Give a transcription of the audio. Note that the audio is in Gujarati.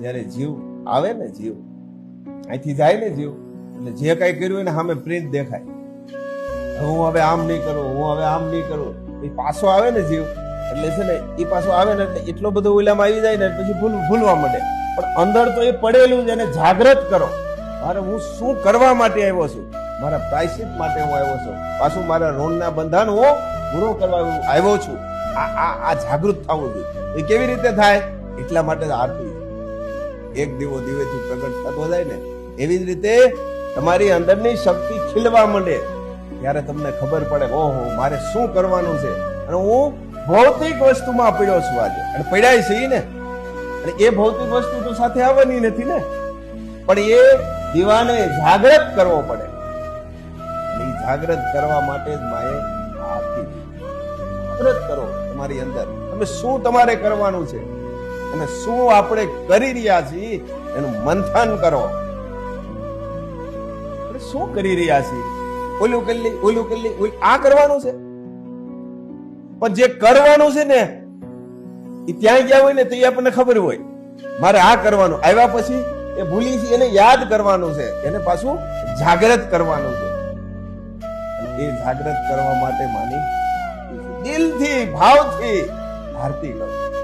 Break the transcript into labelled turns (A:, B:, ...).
A: જ્યારે જીવ આવે ને જીવ, અહીંથી જાય ને જીવ, એટલે જે કાંઈ કર્યું એને સામે પ્રિન્ટ દેખાય. હું હવે આમ નહીં કરું, હું હવે આમ નહીં કરું. એ પાછો આવે ને જીવ, એટલે છે ને એ પાછો આવે ને એટલે એટલો બધો ઓલામાં આવી જાય ને પછી ભૂલ, ભૂલવા માંડે. પણ અંદર તો એ પડેલું છે એને જાગૃત કરો. મારે હું શું કરવા માટે આવ્યો છું? મારા પ્રાયશ્ચિત માટે હું આવ્યો છું. પાછું મારા ઋણના બંધન હું પૂરો કરવા આવ્યો છું. આ આ જાગૃત થવું જોઈએ. એ કેવી રીતે થાય? એટલા માટે આરતી એક દીવો દીવેથી પ્રગટ થતો જાય ને, એવી જ રીતે તમારી અંદરની શક્તિ ખીલવા માંડે. ત્યારે તમને ખબર પડે, ઓહો, મારે શું કરવાનું છે? અને હું ભૌતિક વસ્તુમાં પડ્યો છું આજે. અને પડ્યા છે ને. અને એ ભૌતિક વસ્તુ તો સાથે આવવાની નથી ને. પણ એ દીવાને જાગૃત કરવો પડે. એ જાગ્રત કરવા માટે જ માએ આપી જાગ્રત કરો તમારી અંદર. તમે શું તમારે કરવાનું છે? અને શું આપણે કરી રહ્યા છીએ એનું મંથન કરો. શું કરી રહ્યા છીએ ઓલું કલ્લી ઓલું કલ્લી આ કરવાનું છે? પણ જે કરવાનું છે ને એ ત્યાં ગયા હોય ને તો એ આપણને ખબર હોય. મારે આ કરવાનું. આવ્યા પછી એ ભૂલી છે, એને યાદ કરવાનું છે. એને પાછું જાગૃત કરવાનું છે. એ જાગૃત કરવા માટે માની, દિલથી, ભાવથી ભારતી કરો.